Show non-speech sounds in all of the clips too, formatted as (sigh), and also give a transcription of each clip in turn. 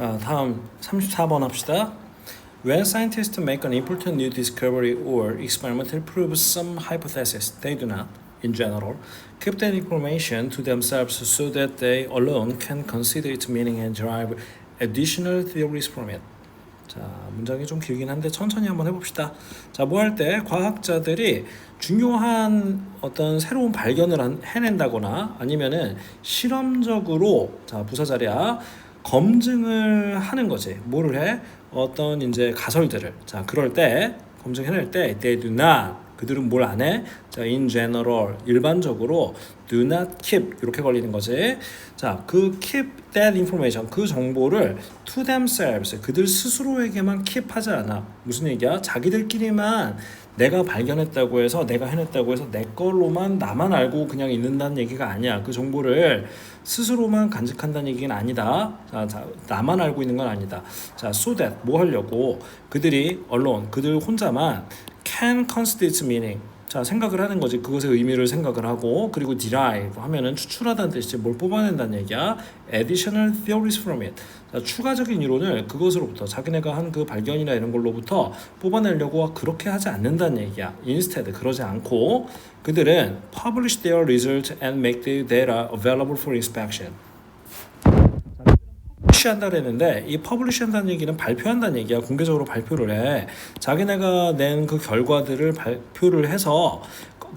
자, 다음 34번 합시다. When scientists make an important new discovery or experimentally prove some hypothesis, they do not, in general, keep that information to themselves so that they alone can consider its meaning and derive additional theories from it. 자, 문장이 좀 길긴 한데 천천히 한번 해봅시다. 자, 뭐 할 때 과학자들이 중요한 어떤 새로운 발견을 한- 해낸다거나 아니면은 실험적으로 자 부사 자리야 검증을 하는 거지. 뭐를 해? 어떤 이제 가설들을 자 그럴 때 검증해낼 때 they do not 그들은 뭘 안 해? 자, in general 일반적으로 do not keep 이렇게 걸리는 거지. 자, 그 keep that information 그 정보를 to themselves 그들 스스로에게만 keep하지 않아. 무슨 얘기야? 자기들끼리만 내가 발견했다고 해서 내가 해냈다고 해서 내 걸로만 나만 알고 그냥 있는다는 얘기가 아니야. 그 정보를 스스로만 간직한다는 얘기는 아니다. 자, 자, 나만 알고 있는 건 아니다. 자, so that 뭐 하려고 그들이 언론 그들 혼자만 can constitute meaning. 자 생각을 하는 거지. 그것의 의미를 생각을 하고 그리고 derive 하면은 추출하다는 뜻이지 뭘 뽑아낸다는 얘기야? additional theories from it. 자, 추가적인 이론을 그것으로부터 자기네가 한 그 발견이나 이런 걸로부터 뽑아내려고 그렇게 하지 않는다는 얘기야. instead 그러지 않고. 그들은 publish their results and make the data available for inspection 퍼블리시한다 그랬는데 이 퍼블리시한다는 얘기는 발표한다는 얘기야. 공개적으로 발표를 해. 자기네가 낸 그 결과들을 발표를 해서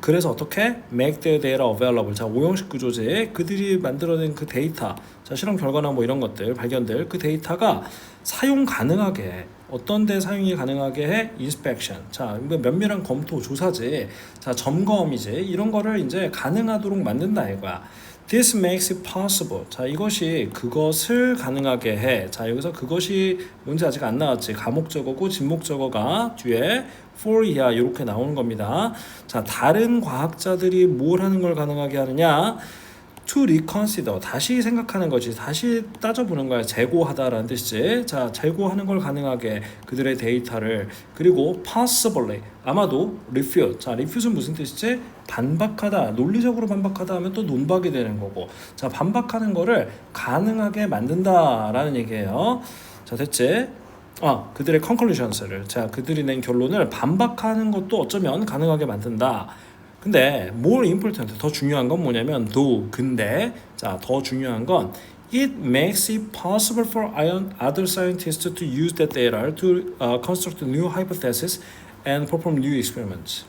그래서 어떻게 make the data available. 자 오형식 구조제. 그들이 만들어낸 그 데이터. 자 실험 결과나 뭐 이런 것들 발견들. 그 데이터가 사용 가능하게 해. 어떤 데 사용이 가능하게 해? inspection. 자 면밀한 검토 조사지 자 점검이지 이런 거를 이제 가능하도록 만든다 이거야 This makes it possible. 자, 이것이 그것을 가능하게 해. 자, 여기서 그것이 뭔지 아직 안 나왔지. 가목적어고 진목적어가 뒤에 for 이하 이렇게 나오는 겁니다. 자, 다른 과학자들이 뭘 하는 걸 가능하게 하느냐? To reconsider 다시 생각하는 거지 다시 따져보는 거야. 재고하다라는 뜻이지. 자 재고하는 걸 가능하게 그들의 데이터를 그리고 possibly 아마도 refute 자 refute는 무슨 뜻이지? 반박하다 논리적으로 반박하다 하면 또 논박이 되는 거고. 자 반박하는 거를 가능하게 만든다라는 얘기예요. 자 됐지? 아 그들의 conclusions를. 자 그들이 낸 결론을 반박하는 것도 어쩌면 가능하게 만든다 근데 more important 더 중요한 건 뭐냐면 though 근데 자 더 중요한 건 it makes it possible for other scientists to use that data to uh, construct new hypotheses and perform new experiments.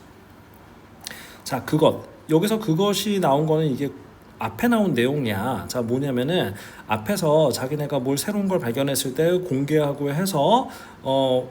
자 그것 여기서 그것이 나온 거는 이게 앞에 나온 내용이야. 자 뭐냐면은 앞에서 자기네가 뭘 새로운 걸 발견했을 때 공개하고 해서 어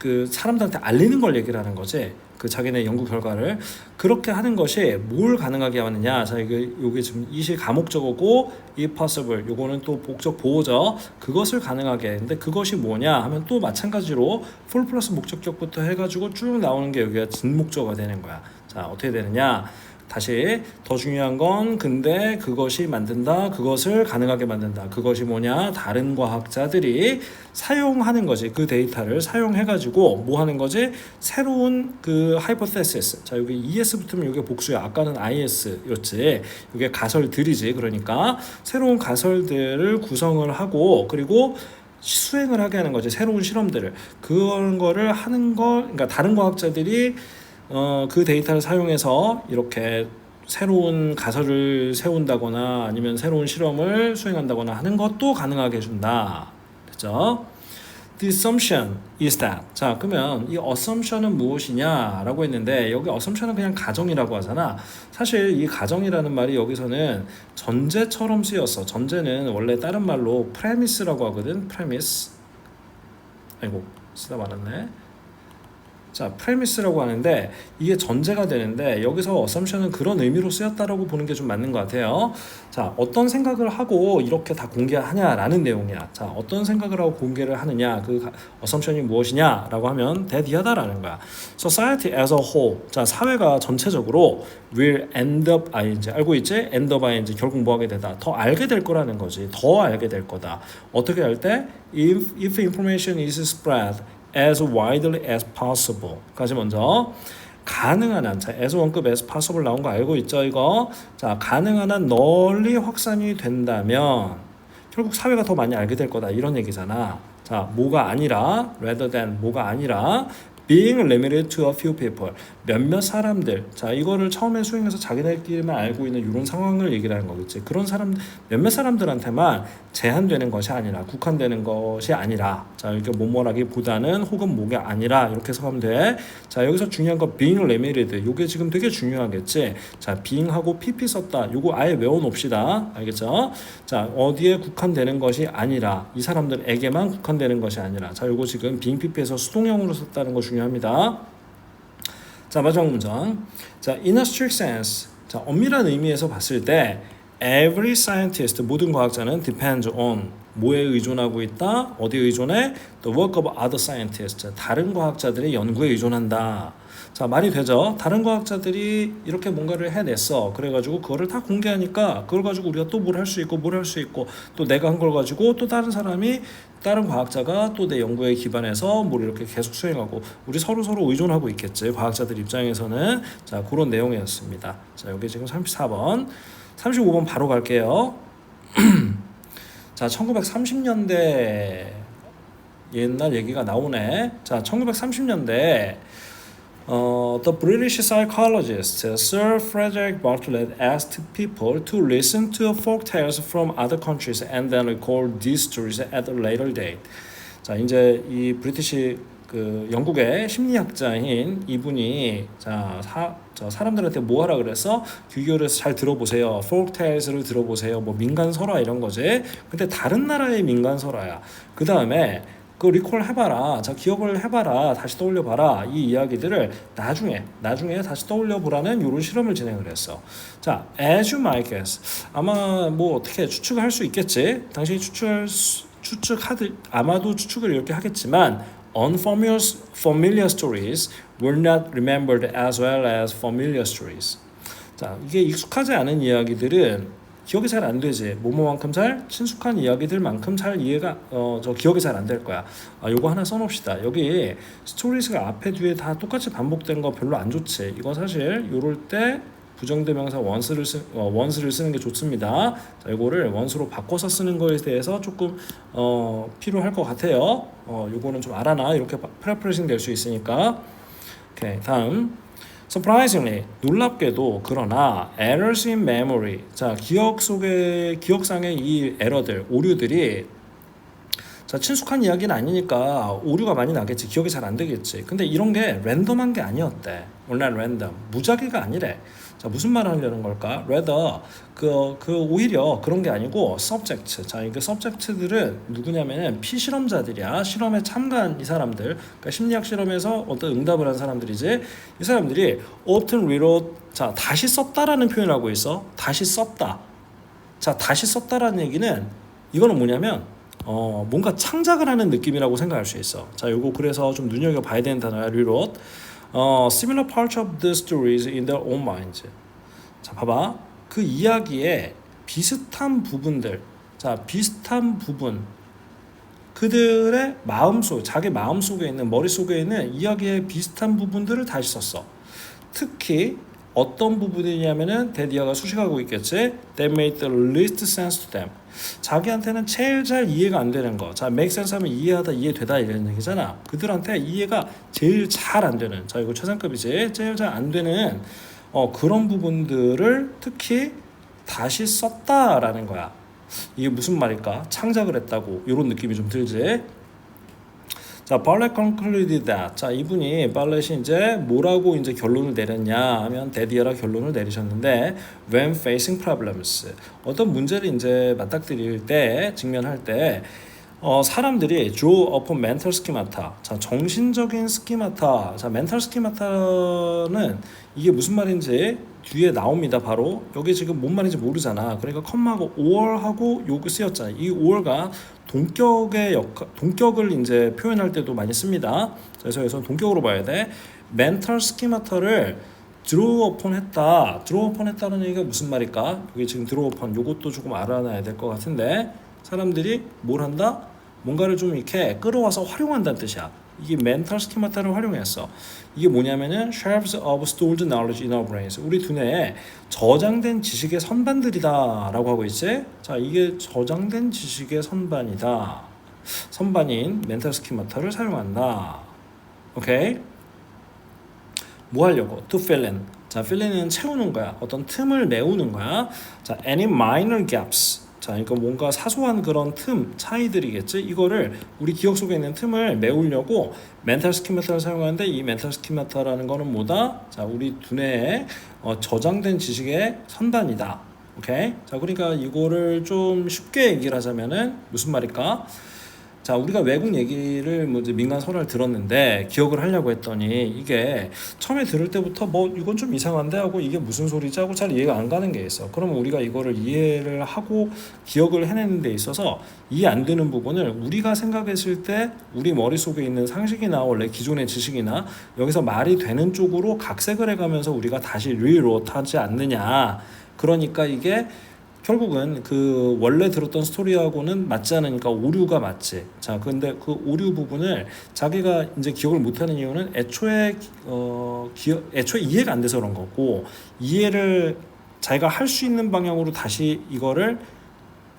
그 사람들한테 알리는 걸 얘기를 하는 거지. 그 자기네 연구 결과를. 그렇게 하는 것이 뭘 가능하게 하느냐. 자 이게 요게 지금 이시 가목적어고 이 possible. 요거는 또 목적 보호죠. 그것을 가능하게. 근데 그것이 뭐냐 하면 또 마찬가지로 for 플러스 목적격부터 해가지고 쭉 나오는 게 여기가 진목적어가 되는 거야. 자 어떻게 되느냐 다시 더 중요한 건 근데 그것이 만든다 그것을 가능하게 만든다. 그것이 뭐냐? 다른 과학자들이 사용하는 거지. 그 데이터를 사용해 가지고 뭐 하는 거지? 새로운 그 hypothesis 자 여기 es 붙으면 이게 복수야. 아까는 is였지. 이게 가설들이지. 그러니까 새로운 가설들을 구성을 하고 그리고 수행을 하게 하는 거지. 새로운 실험들을. 그런 거를 하는 거 그러니까 다른 과학자들이 어, 그 데이터를 사용해서 이렇게 새로운 가설을 세운다거나 아니면 새로운 실험을 수행한다거나 하는 것도 가능하게 해준다. 됐죠? The assumption is that. 자, 그러면 이 assumption은 무엇이냐라고 했는데 여기 assumption은 그냥 가정이라고 하잖아. 사실 이 가정이라는 말이 여기서는 전제처럼 쓰였어. 전제는 원래 다른 말로 premise라고 하거든. premise. 아이고 쓰다 말았네. 자, 프레미스라고 하는데 이게 전제가 되는데 여기서 어썸션은 그런 의미로 쓰였다라고 보는 게 좀 맞는 것 같아요. 자, 어떤 생각을 하고 이렇게 다 공개하냐라는 내용이야. 자, 어떤 생각을 하고 공개를 하느냐, 그 어썸션이 무엇이냐라고 하면 대디하다라는 거야. Society as a whole, 자, 사회가 전체적으로 will end up ing 알고 있지? end up ing 결국 뭐 하게 되다. 더 알게 될 거라는 거지. 더 알게 될 거다. 어떻게 할 때? If if information is spread as widely as possible. 까지 먼저 가능한 한, 자, as 원급 as possible 나온 거 알고 있죠, 이거? 자, 가능한 한 널리 확산이 된다면 결국 사회가 더 많이 알게 될 거다 이런 얘기잖아. 자, 뭐가 아니라 rather than 뭐가 아니라 being limited to a few people. 몇몇 사람들. 자 이거를 처음에 수행해서 자기들끼리만 알고 있는 이런 상황을 얘기를 하는 거겠지. 그런 사람 몇몇 사람들한테만 제한되는 것이 아니라 국한되는 것이 아니라 자 이렇게 뭐뭐라기보다는 혹은 뭐게 아니라 이렇게 해석하면 돼자 여기서 중요한 거 being limited. 요게 지금 되게 중요하겠지. 자 being하고 pp 썼다. 요거 아예 외워놓읍시다. 알겠죠? 자 어디에 국한되는 것이 아니라 이 사람들에게만 국한되는 것이 아니라. 자 요거 지금 being pp에서 수동형으로 썼다는 거 중요 합니다 자 마지막 문장 자 in a strict sense 자 엄밀한 의미에서 봤을 때 every scientist 모든 과학자는 depends on 뭐에 의존하고 있다? 어디에 의존해? the work of other scientists. 자, 다른 과학자들의 연구에 의존한다. 자 말이 되죠? 다른 과학자들이 이렇게 뭔가를 해냈어. 그래가지고 그거를 다 공개하니까 그걸 가지고 우리가 또 뭘 할 수 있고 뭘 할 수 있고 또 내가 한 걸 가지고 또 다른 사람이 다른 과학자가 또 내 연구에 기반해서 뭘 이렇게 계속 수행하고 우리 서로 서로 의존하고 있겠지. 과학자들 입장에서는. 자 그런 내용이었습니다. 자 여기 지금 34번. 35번 바로 갈게요 (clears throat) 자 1930년대 옛날 얘기가 나오네 자 1930년대 어, the British psychologist Sir Frederick Bartlett asked people to listen to folk tales from other countries and then recall these stories at a later date. 자, 이제 이 브리티시 그 영국의 심리학자인 이분이 자, 사, 저 사람들한테 뭐 하라 그래서 해서 잘 들어보세요. tales를 들어보세요. 뭐 민간 설화 이런 거지. 근데 다른 나라의 민간 설화야. 그 다음에 그 리콜 해봐라. 자 기억을 해봐라. 다시 떠올려 봐라. 이 이야기들을 나중에 나중에 다시 떠올려 보라는 이런 실험을 진행을 했어. 자, as you might guess, 아마 뭐 어떻게 추측할 수 있겠지. 당신이 추측할 수, 추측하듯 아마도 추측을 이렇게 하겠지만 unfamiliar familiar stories were not remembered as well as familiar stories. 자, 이게 익숙하지 않은 이야기들은 기억이 잘 안 되지. 뭐뭐만큼 잘 친숙한 이야기들만큼 잘 이해가 어 저 기억이 잘 안 될 거야. 아 요거 하나 써놓읍시다. 여기 스토리스가 앞에 뒤에 다 똑같이 반복되는 거 별로 안 좋지. 이거 사실 요럴 때 부정대명사 원스를 쓰 어, 원스를 쓰는 게 좋습니다. 자, 이거를 원수로 바꿔서 쓰는 거에 대해서 조금 어 필요할 것 같아요. 어 요거는 좀 알아놔. 이렇게 프레프레싱 될 수 있으니까. 오케이 다음. Surprisingly, 놀랍게도 그러나 errors in memory, 자 기억 속에 기억상의 이 에러들, 오류들이 자 친숙한 이야기는 아니니까 오류가 많이 나겠지, 기억이 잘 안 되겠지. 근데 이런 게 랜덤한 게 아니었대. 원래 랜덤, 무작위가 아니래. 자 무슨 말을 하려는 걸까? rather 그, 그 오히려 그런 게 아니고 subject. 자 이게 subject들은 누구냐면은 피실험자들이야. 실험에 참가한 이 사람들. 그러니까 심리학 실험에서 어떤 응답을 한 사람들이지. 이 사람들이 often rewrote. 자 다시 썼다라는 표현을 하고 있어. 다시 썼다. 자 다시 썼다라는 얘기는 이거는 뭐냐면 어 뭔가 창작을 하는 느낌이라고 생각할 수 있어. 자 요거 그래서 좀 눈여겨 봐야 되는 단어야. rewrote. 어, similar parts of the stories in their own minds. 자, 봐봐. 그 이야기에 비슷한 부분들, 자, 비슷한 부분, 그들의 마음속, 자기 마음속에 있는, 머릿속에 있는 이야기의 비슷한 부분들을 다시 썼어. 특히 어떤 부분이냐면은 데디아가 수식하고 있겠지. That made the least sense to them. 자기한테는 제일 잘 이해가 안 되는 거. 자, make sense 하면 이해하다, 이해되다 이런 얘기잖아. 그들한테 이해가 제일 잘 안 되는. 자, 이거 최상급이지. 제일 잘 안 되는 어, 그런 부분들을 특히 다시 썼다라는 거야. 이게 무슨 말일까? 창작을 했다고 이런 느낌이 좀 들지. 자, 발렛 that. 자, 이분이 발렛이 이제 뭐라고 이제 결론을 내렸냐 하면 데디아라 결론을 내리셨는데 when facing problems. 어떤 문제를 이제 맞닥뜨릴 때, 직면할 때 어, 사람들이 draw upon mental schemata. 자, 정신적인 스키마타. 자, mental schemata는 이게 무슨 말인지 뒤에 나옵니다. 바로 여기 지금 뭔 말인지 모르잖아. 그러니까 컴마하고 or하고 요거 쓰였잖아. 이 or가 동격의 역할, 동격을 이제 표현할 때도 많이 씁니다. 그래서 여기서 동격으로 봐야 돼. schemata를 draw upon 했다. upon 했다는 얘기가 무슨 말일까? 여기 지금 upon 요것도 조금 알아놔야 될 것 같은데 사람들이 뭘 한다? 뭔가를 좀 이렇게 끌어와서 활용한다는 뜻이야. 이게 멘탈 스키마타를 활용했어. 이게 뭐냐면은 shelves of stored knowledge in our brains. 우리 두뇌에 저장된 지식의 선반들이다라고 하고 있지. 자, 이게 저장된 지식의 선반이다. 선반인 멘탈 스키마타를 사용한다. 오케이? 뭐 하려고? To fill in. 자, fill in은 채우는 거야. 어떤 틈을 메우는 거야. 자, any minor gaps. 자, 그러니까 뭔가 사소한 그런 틈, 차이들이겠지. 이거를 우리 기억 속에 있는 틈을 메우려고 멘탈 스키마타를 사용하는데 이 멘탈 스키마타라는 거는 뭐다? 자, 우리 두뇌에 어, 저장된 지식의 선반이다. 오케이? 자, 그러니까 이거를 좀 쉽게 얘기를 하자면은 무슨 말일까? 자, 우리가 외국 얘기를 뭐 이제 민간 설화를 들었는데 기억을 하려고 했더니 이게 처음에 들을 때부터 뭐 이건 좀 이상한데 하고 이게 무슨 소리지 하고 잘 이해가 안 가는 게 있어. 그러면 우리가 이거를 이해를 하고 기억을 해내는 데 있어서 이해 안 되는 부분을 우리가 생각했을 때 우리 머릿속에 있는 상식이나 원래 기존의 지식이나 여기서 말이 되는 쪽으로 각색을 해가면서 우리가 다시 리로트 하지 않느냐. 그러니까 이게 결국은 그 원래 들었던 스토리하고는 맞지 않으니까 오류가 맞지. 자, 근데 그 오류 부분을 자기가 이제 기억을 못하는 이유는 애초에 어 기억 애초에 이해가 안 돼서 그런 거고 이해를 자기가 할 수 있는 방향으로 다시 이거를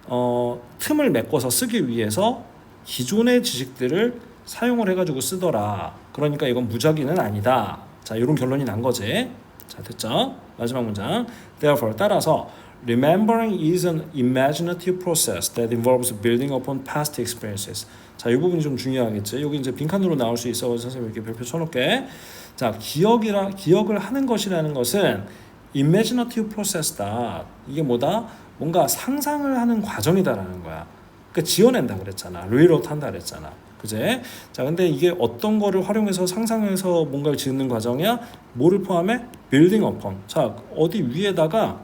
어 틈을 메꿔서 쓰기 위해서 기존의 지식들을 사용을 해가지고 쓰더라. 그러니까 이건 무작위는 아니다. 자, 이런 결론이 난 거지. 자, 됐죠? 마지막 문장. Therefore, 따라서 remembering is an imaginative process that involves building upon past experiences. 자, 이 부분이 좀 중요하겠지. 여기 이제 빈칸으로 나올 수 있어. 선생님 이렇게 별표 쳐놓게. 자, 기억이라 기억을 하는 것이라는 것은 imaginative process다. 이게 뭐다? 뭔가 상상을 하는 과정이다라는 거야. 그 지어낸다 그랬잖아. 리로트 한다 그랬잖아. 그제? 자, 근데 이게 어떤 거를 활용해서 상상해서 뭔가를 짓는 과정이야? 뭐를 포함해? building upon. 자, 어디 위에다가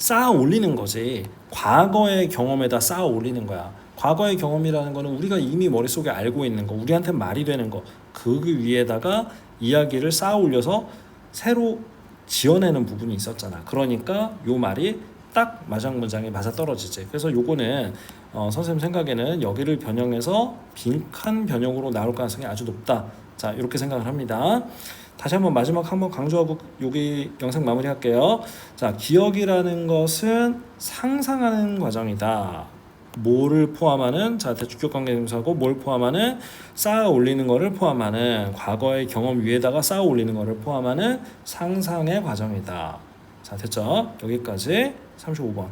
쌓아 올리는 거지. 과거의 경험에다 쌓아 올리는 거야. 과거의 경험이라는 거는 우리가 이미 머릿속에 알고 있는 거, 우리한테 말이 되는 거, 그 위에다가 이야기를 쌓아 올려서 새로 지어내는 부분이 있었잖아. 그러니까 요 말이 딱 마장 문장에 맞아 떨어지지. 그래서 요거는 어, 선생님 생각에는 여기를 변형해서 빈칸 변형으로 나올 가능성이 아주 높다. 자, 이렇게 생각을 합니다. 다시 한번 마지막 한번 강조하고 여기 영상 마무리할게요. 자, 기억이라는 것은 상상하는 과정이다. 뭐를 포함하는 자 대주격 관계대명사고 뭘 포함하는 쌓아 올리는 거를 포함하는 과거의 경험 위에다가 쌓아 올리는 거를 포함하는 상상의 과정이다. 자 됐죠? 여기까지 35번.